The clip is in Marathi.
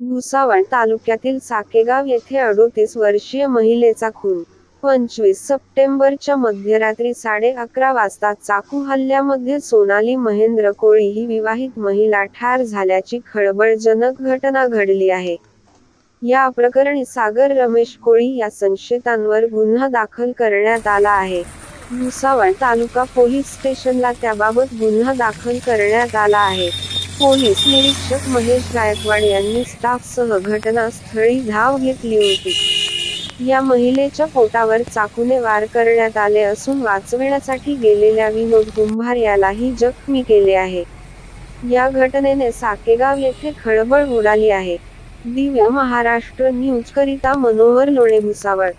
भुसावळ तालुक्यातील साकेगाव येथे अडोतीस वर्षीय महिलेचा खून. पंचवीस सप्टेंबरच्या मध्यरात्री साडे अकरा वाजता चाकू हल्ल्यामध्ये सोनाली महेंद्र कोळी ही विवाहित महिला ठार झाल्याची खळबळजनक घटना घडली आहे. या प्रकरणी सागर रमेश कोळी या संशयितांवर गुन्हा दाखल करण्यात आला आहे. भुसावळ तालुका पोलीस स्टेशनला त्याबाबत गुन्हा दाखल करण्यात आला आहे. पोलीस निरीक्षक महेश गायकवाड यांनी स्टाफसह घटनास्थळी धाव घेतली होती. या महिलेच्या पोटावर चाकूने वार करण्यात आले असून वाचविण्यासाठी गेलेल्या विनोद कुंभार यालाही जखमी केले आहे. या घटनेने साकेगाव येथे खळबळ उडाली आहे. दिव्य महाराष्ट्र न्यूज करिता मनोहर लोणे भुसावळ